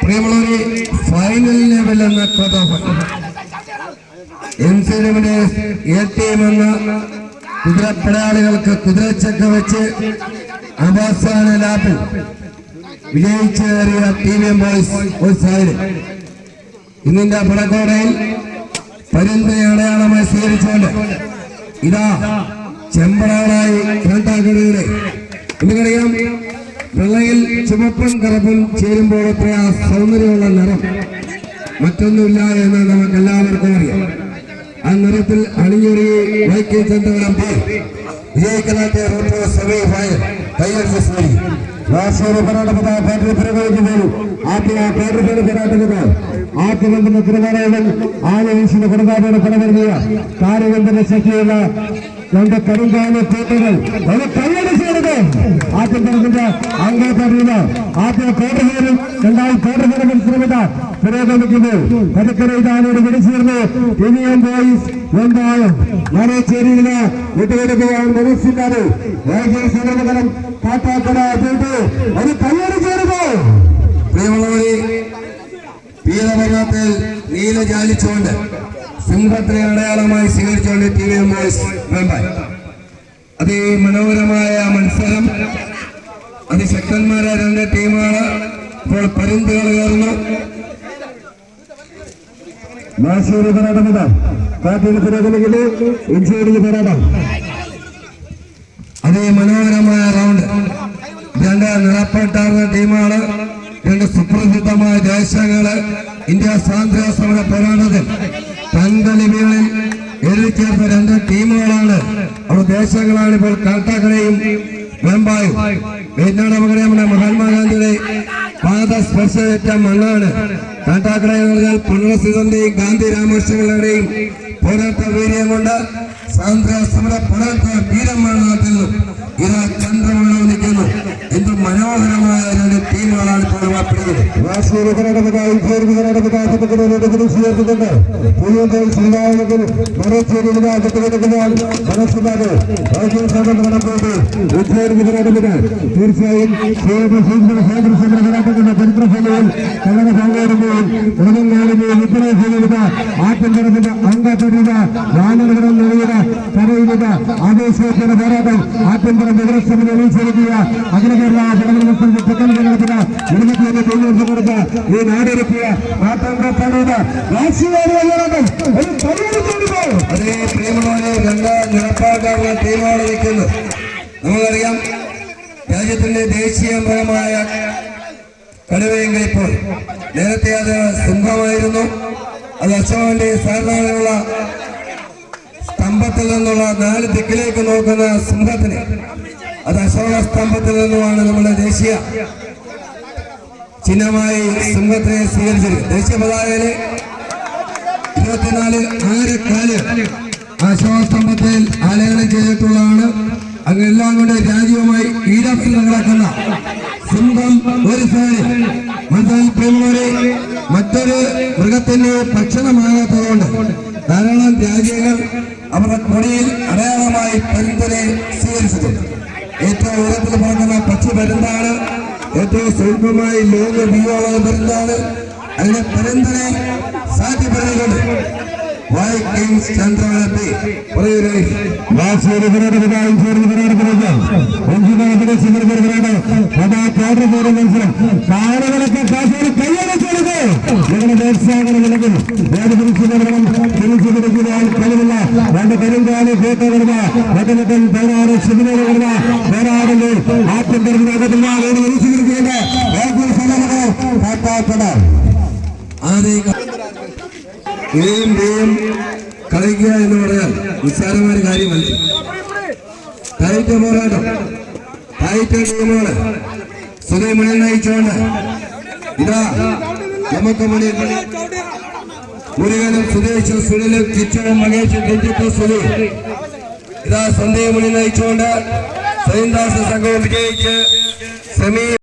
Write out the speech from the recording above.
പ്രിയമുള്ളവരെ final level എന്ന കഥ എം സി ലെവലെ എ ടി എം എന്ന കുതിരപ്പടയാളികൾക്ക് കുതിരച്ചക്ക വെച്ച് അവസാന ലാപ്പിൽ വിജയിച്ചേറിയ ടി വി എം ബോയ്സ് ഒരു സാഹചര്യം ഇന്നിന്റെ പടക്കോടയിൽ പരിന്തിനെ അടയാളമായി സ്വീകരിച്ചുകൊണ്ട് ഇതാ ചെമ്പടാളായി കാട്ടാക്കടയുടെ നമുക്കറിയാം വെള്ളയിൽ ചുവപ്പൻ കറുപ്പും ചേരുമ്പോൾ ആ സൗന്ദര്യമുള്ള നിറം? മറ്റൊന്നുമില്ല എന്ന് നമുക്ക് എല്ലാവർക്കും അറിയാം. ആ നിറത്തിൽ അണിയൊരു വൈക്കം ചെന്നവരം പേർ. വിജയിക്കലാട്ടെ റോട്ടോ ശക്തിയുള്ള കോട്ടകൾ കൈയടിച്ചെടുത്ത് ആദ്യം പറഞ്ഞ അംഗീകരിക്കുന്ന ആദ്യം കോട്ടകളും രണ്ടായി കോട്ടകളും മത്സരമിത പുരോഗമിക്കുന്നു കടുക്കര ഇതാനോട് വിളിച്ചിരുന്നു ഇനിയും ബോയ്സ് എന്തായും മരച്ചേരിയിൽ വിട്ടുകൊടുക്കുകയാണ് കാട്ടാക്കട ഒരു അത് കൈയടിച്ചെടുത്ത് പ്രിയമുള്ളവരെ നീല ജാലിച്ചുകൊണ്ട് സിംഹത്തിനെ അടയാളമായി സ്വീകരിച്ചുകൊണ്ട് ടി വി എം ബോയ്സ് വെമ്പായി അതിമനോഹരമായ മത്സരം. അതിശക്തന്മാരായ രണ്ട് ടീമാണ് ഇപ്പോൾ പരുന്തുകൾ കയറുന്നു പോരാട്ടം പോരാട്ടമിത കാറ്റിൽ പുരോഗമിക്കുന്നു. പോരാട്ടം. അതിമനോഹരമായ റൗണ്ട് രണ്ട് നിറപ്പെട്ടാർന്ന ടീമാണ് രണ്ട് സുപ്രസിദ്ധമായ ദേശങ്ങൾ ഇന്ത്യ സ്വാതന്ത്ര്യ സമര പോരാട്ടത്തിൽ എഴുതി ചേർത്ത രണ്ട് ടീമുകളാണ്. അവിടെ ദേശങ്ങളാണ് ഇപ്പോൾ കാട്ടാക്കടയും വെമ്പായും. വിയറ്റ്നാട് നമുക്കറിയാം നമ്മുടെ മഹാത്മാഗാന്ധിയുടെ പാത സ്പർശേറ്റ മണ്ണാണ്. കാട്ടാക്കട എന്ന് പറഞ്ഞാൽ പുനർസിതന്റെയും ഗാന്ധി രാമകൃഷ്ണങ്ങളുടെയും പോരാട്ട വീര്യം കൊണ്ട് സ്വാതന്ത്ര്യ സമര പോരാട്ട വീരമാണ് നാട്ടിൽ ഇതാ ചന്ദ്രമണ്ഡലം നിൽക്കുന്നു എന്ത് മനോഹരമായ രണ്ട് ടീമുകളാണ് കർണാടക തീർച്ചയായും പോരാട്ടം ആഭ്യന്തര നഗരസഭ അനുസരിക്കുക അഖില കേരള ജനമത്സരത്തിൽ തെക്കൻ കേരളത്തിന് ഇരുപത്തിയൊന്ന് തൊഴിലുറപ്പ് കൊടുത്ത് ഈ നാടിറക്കിയ മാറ്റങ്ങളുടെ രാഷ്ട്രീയ പോരാട്ടം ഒരു പരിഗണിച്ചെടുക്കോ അതേ പ്രിയമുള്ളവരെ രണ്ട് നിറപ്പാക്കാനുള്ള ടീമാണ് നമുക്കറിയാം രാജ്യത്തിന്റെ ദേശീയ മരമായ കടുവയെങ്കിൽ ഇപ്പോൾ നേരത്തെ അത് സിംഹമായിരുന്നു അത് അശോകന്റെ സ്തംഭത്തിൽ നിന്നുള്ള നാല് ദിക്കിലേക്ക് നോക്കുന്ന സിംഹത്തിന് അത് അശോക സ്തംഭത്തിൽ നിന്നുമാണ് നമ്മുടെ ദേശീയ ചിഹ്നമായി സിംഹത്തിനെ സ്വീകരിച്ചത് ദേശീയ പതാകയിലെ ഇരുപത്തിനാല് ആറ് കാൽ അശോക സ്തംഭത്തിൽ ആലേഖനം ചെയ്തിട്ടുള്ളതാണ്. അങ്ങെല്ലാം കൊണ്ട് രാജ്യവുമായി ഈടത്തിൽ നടക്കുന്ന സിംഹം ഒരു മറ്റൊരു പ്രിയമുള്ളവരെ മറ്റൊരു മൃഗത്തിന്റെ ഭക്ഷണമാകാത്തതുകൊണ്ട് ധാരാളം രാജ്യങ്ങൾ അവരുടെ കൊടിയിൽ അടയാളമായി പരുന്തിനെ സ്വീകരിച്ചിട്ടുണ്ട്. ഏറ്റവും ഉയരത്തിൽ പറഞ്ഞ പച്ച പരുന്താണ് ഏറ്റവും സ്വല്പമായി ലോക വ്യൂഹമുള്ള പരുന്താണ് അതിനെ പരുന്തിനെ സാധ്യപ്പെടുന്നുണ്ട് വൈ കിങ്സ് ചന്ദ്രവനത്തി ദേശസാഗര വിലകിൽ വേദപുരുഷനവരണം തിരിച്ചുപിടിക്കുന്നയാൾ കഴിവില്ല. രണ്ട് കരിങ്കാലി കേട്ടവരുന്ന പോരാടുന്നു ആഭ്യന്തരത്തിനകത്തില്ല വേണ്ടി തിരിച്ചുപിടിക്കേണ്ട വേഗം സമരം കാട്ടാക്കട. ആരെയും എയും ബിയും കളിക്കുക എന്ന് പറയാൻ നിസ്സാരമായ കാര്യമല്ല. ടൈറ്റ് പോരാട്ടം. ടൈറ്റ് ടീമാണ് സുധീർ മണി നയിച്ചുകൊണ്ട് ഇതാ നമുക്ക് മുരുകനും സുധേഷും സുനിലും കിച്ചനും മഹേഷും രഞ്ജിത്തും സുധീർ ഇതാ സന്ധ്യ മുന്നിൽ നയിച്ചുകൊണ്ട് സൈന്ദാസ് സംഘവും വിജയിച്ച് സെമി